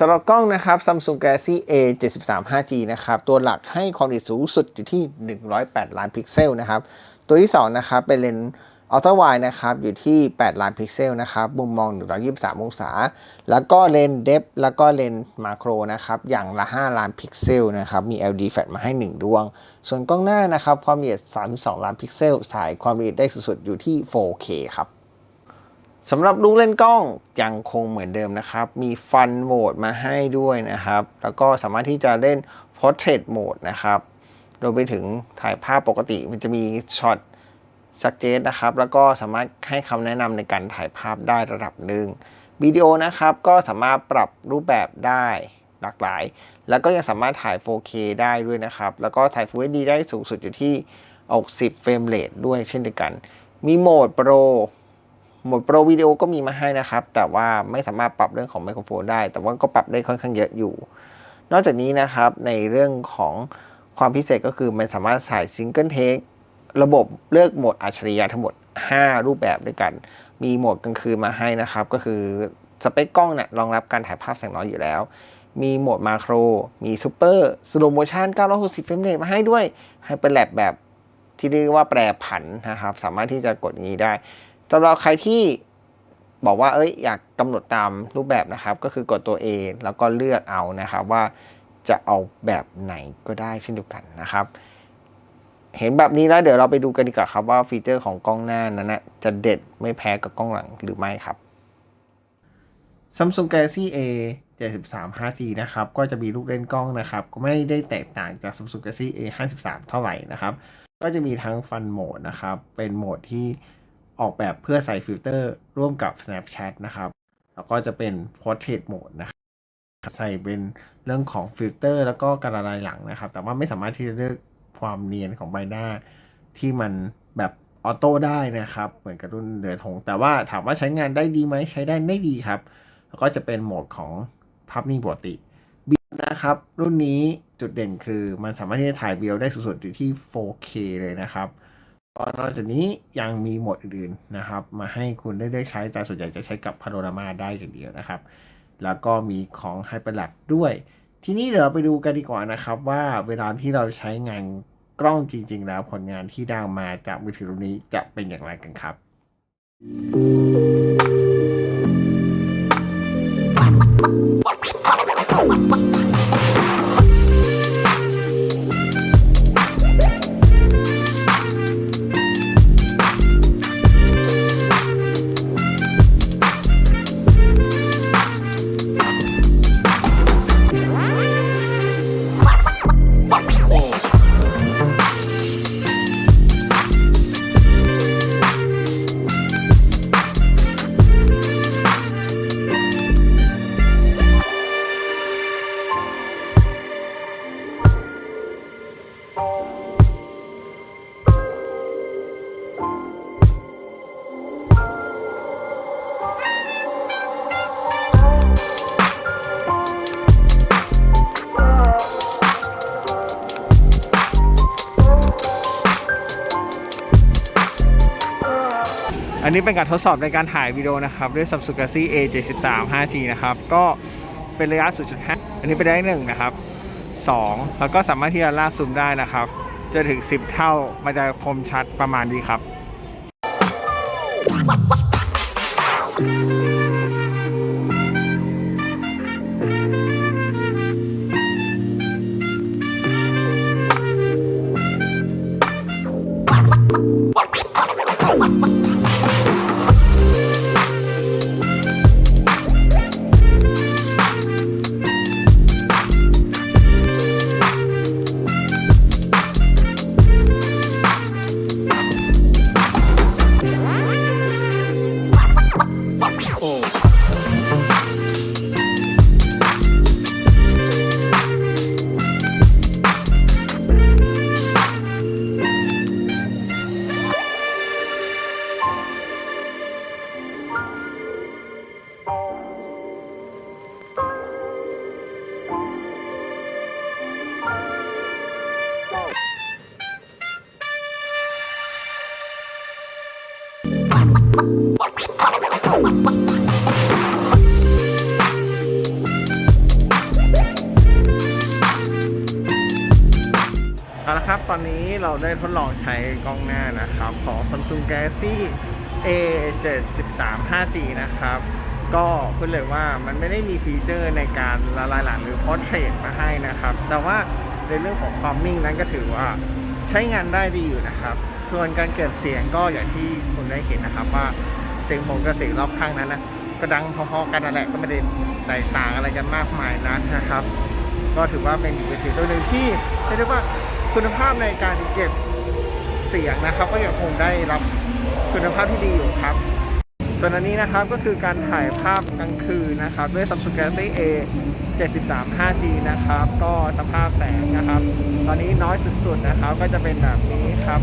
สำหรับกล้องนะครับ Samsung Galaxy A 73 5G นะครับ ตัวหลักให้ความละเอียดสูงสุดอยู่ที่ 108 ล้านพิกเซลนะครับ ตัวที่ 2 นะครับ เป็นเลนส์อัลตร้าไวนะครับ อยู่ที่ 8 ล้านพิกเซลนะครับ มุมมอง 123 องศา แล้วก็เลนส์เดฟแล้วก็เลนส์มาโครนะครับ อย่างละ 5 ล้านพิกเซลนะครับ มี LED flash มาให้ 1 ดวง ส่วนกล้องหน้านะครับ ความละเอียด 32 ล้านพิกเซล สายความละเอียดได้สุดๆอยู่ที่ 4K ครับ สำหรับลูกเล่นกล้องยังคงเหมือนเดิมนะครับ มีฟันโหมดมาให้ด้วยนะครับ แล้วก็สามารถที่จะเล่น Portrait Mode นะครับรวมไปถึงถ่ายภาพปกติมันจะมีช็อต suggest นะครับ แล้วก็สามารถให้คำแนะนำในการถ่ายภาพได้ระดับหนึ่งวิดีโอนะครับก็สามารถปรับรูปแบบได้หลากหลาย แล้วก็ยังสามารถถ่าย 4K ได้ด้วยนะครับ แล้วก็ถ่าย Full HD ได้สูงสุดอยู่ที่ 60 เฟรมเรทด้วยเช่นเดียวกัน มีโหมด Pro หมดโปรวิดีโอก็มีมาให้นะครับ แต่ว่าไม่สามารถปรับเรื่องของไมโครโฟนได้ แต่ว่าก็ปรับได้ค่อนข้างเยอะอยู่ นอกจากนี้นะครับในเรื่องของความพิเศษก็คือมันสามารถใส่ซิงเกิลเทคระบบเลือกโหมดอัจฉริยะทั้งหมด 5 รูปแบบด้วยกัน มีโหมดกลางคืนมาให้นะครับ ก็คือสเปคกล้องเนี่ยรองรับการถ่ายภาพแสงน้อยอยู่แล้ว มีโหมดมาโคร มีซูเปอร์สโลโมชัน960เฟรมเรทมาให้ด้วยให้เป็นแลบแบบที่เรียกว่าแปรผันนะครับ สามารถที่จะกดงนี้ได้ สำหรับใครที่บอกว่าเอ้ยอยากกำหนดตามรูปแบบนะครับ ก็คือกดตัว A แล้วก็เลือกเอานะครับว่าจะเอาแบบไหนก็ได้เช่นเดียวกันนะครับ เห็นแบบนี้แล้วเดี๋ยวเราไปดูกันดีกว่าครับว่าฟีเจอร์ของกล้องหน้านั้นนะจะเด็ดไม่แพ้กับกล้องหลังหรือไม่ครับ Samsung Galaxy A 73 5G นะครับ ก็จะมีลูกเล่นกล้องนะครับ ก็ไม่ได้แตกต่างจาก Samsung Galaxy A 53 เท่าไหร่นะครับ ก็จะมีทั้งฟันโหมดนะครับ เป็นโหมดที่ ออกแบบเพื่อใส่ฟิลเตอร์ร่วมกับ Snapchat นะครับ แล้วก็จะเป็น Portrait Mode นะครับใส่เป็นเรื่องของฟิลเตอร์แล้วก็การละลายหลังนะครับ แต่ว่าไม่สามารถที่จะเลือกความเนียนของใบหน้า ที่มันแบบออโต้ได้นะครับ เหมือนกับรุ่นเหลือทงแต่ว่าถามว่าใช้งานได้ดีไหมใช้ได้ไม่ดีครับ แล้วก็จะเป็นโหมดของภาพนิ่งปกติบินะครับ รุ่นนี้จุดเด่นคือมันสามารถที่จะถ่ายวิดีโอได้สุดๆอยู่ที่ 4K เลยนะครับ นอกจากนี้ยังมีโหมดอื่นๆนะครับ มาให้คุณได้เลือกใช้แต่ส่วนใหญ่จะใช้กับพาโนรามาได้อย่างเดียวนะครับ แล้วก็มีของ Hyperlapse ด้วย ทีนี้เดี๋ยวเราไปดูกันดีกว่านะครับว่าเวลาที่เราใช้งานกล้องจริง ๆ แล้วผลงานที่ได้มาจากมือถือรุ่นนี้จะเป็นอย่างไรกันครับ อันนี้เป็นการทดสอบในการถ่ายวิดีโอนะครับ ด้วย Samsung Galaxy A 73 5G นะครับ ก็เป็นระยะ 0.5 อันนี้ไปได้หนึ่งนะครับ 2 แล้วก็สามารถที่จะลากซูมได้นะครับ จะถึง 10 เท่า มันจะคมชัดประมาณนี้ครับ เอาละครับ ตอนนี้เราได้ทดลองใช้กล้องหน้านะครับ ของ Samsung Galaxy A73 5G นะครับ ก็คุณเลยว่ามันไม่ได้มีฟีเจอร์ในการละลายหลังหรือ Portrait มาให้นะครับ แต่ว่าในเรื่องของความมิ่งนั้นก็ถือว่าใช้งานได้ดีอยู่นะครับ ส่วนการเก็บเสียงก็อย่างที่คุณได้เห็นนะครับว่า เสียงผมกับเสียงรอบข้างนั้นนะก็ดังพอๆกันนั่นแหละก็ไม่ได้แตกต่างอะไรกันมากมายนักนะครับ ก็ถือว่าเป็นอีกเวทีตัวหนึ่งที่เรียกได้ว่าคุณภาพในการเก็บเสียงนะครับ ก็ยังคงได้รับคุณภาพที่ดีอยู่ครับ ส่วนอันนี้นะครับก็คือการถ่ายภาพกลางคืนนะครับ ด้วย Samsung Galaxy A 73 5G นะครับ ก็สภาพแสงนะครับ ตอนนี้น้อยสุดๆนะครับ ก็จะเป็นแบบนี้ครับ